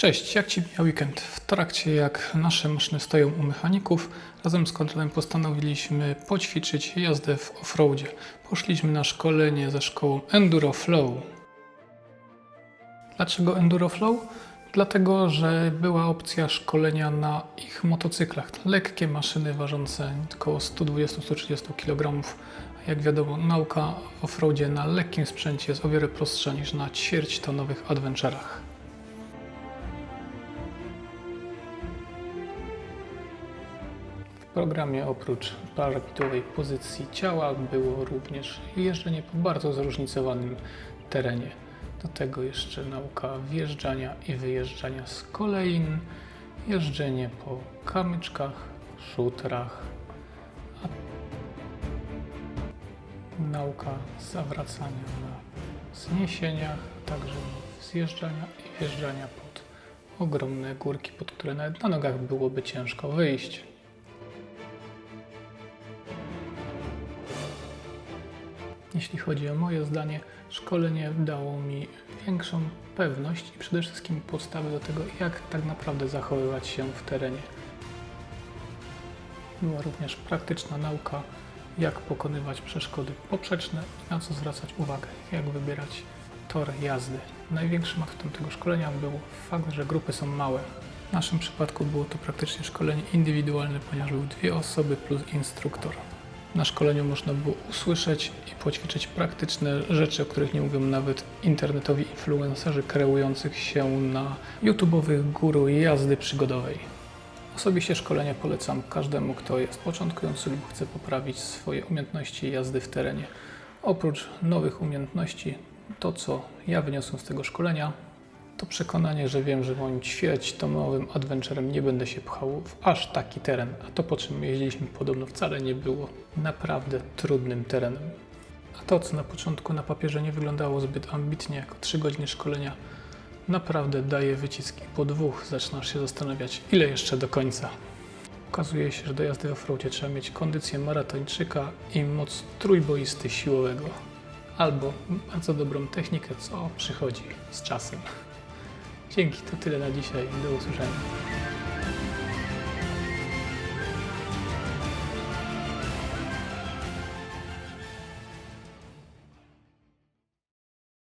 Cześć, jak Ci mija weekend? W trakcie jak nasze maszyny stoją u mechaników, razem z kontrolem postanowiliśmy poćwiczyć jazdę w offroadzie. Poszliśmy na szkolenie ze szkołą Enduro Flow. Dlaczego Enduro Flow? Dlatego, że była opcja szkolenia na ich motocyklach. Lekkie maszyny ważące około 120-130 kg. Jak wiadomo, nauka w offroadzie na lekkim sprzęcie jest o wiele prostsza niż na ćwierćtonowych adventurach. Programie oprócz prawidłowej pozycji ciała było również jeżdżenie po bardzo zróżnicowanym terenie. Do tego jeszcze nauka wjeżdżania i wyjeżdżania z kolejn, jeżdżenie po kamyczkach, szutrach, nauka zawracania na zniesieniach, także zjeżdżania i wjeżdżania pod ogromne górki, pod które nawet na nogach byłoby ciężko wyjść. Jeśli chodzi o moje zdanie, szkolenie dało mi większą pewność i przede wszystkim podstawy do tego, jak tak naprawdę zachowywać się w terenie. Była również praktyczna nauka, jak pokonywać przeszkody poprzeczne na co zwracać uwagę, jak wybierać tor jazdy. Największym atutem tego szkolenia był fakt, że grupy są małe. W naszym przypadku było to praktycznie szkolenie indywidualne, ponieważ były dwie osoby plus instruktor. Na szkoleniu można było usłyszeć i poćwiczyć praktyczne rzeczy, o których nie mówią nawet internetowi influencerzy kreujących się na YouTube'owych guru jazdy przygodowej. Osobiście szkolenie polecam każdemu, kto jest początkujący lub chce poprawić swoje umiejętności jazdy w terenie. Oprócz nowych umiejętności, to co ja wyniosłem z tego szkolenia, to przekonanie, że wiem, że moim ćwierćtomowym adventurem nie będę się pchał w aż taki teren, a to po czym jeździliśmy podobno wcale nie było naprawdę trudnym terenem. A to, co na początku na papierze nie wyglądało zbyt ambitnie, jako 3 godziny szkolenia, naprawdę daje wycisk i po dwóch zaczynasz się zastanawiać, ile jeszcze do końca. Okazuje się, że do jazdy w offroadzie trzeba mieć kondycję maratończyka i moc trójboisty siłowego. Albo bardzo dobrą technikę, co przychodzi z czasem. Dzięki, to tyle na dzisiaj. Do usłyszenia.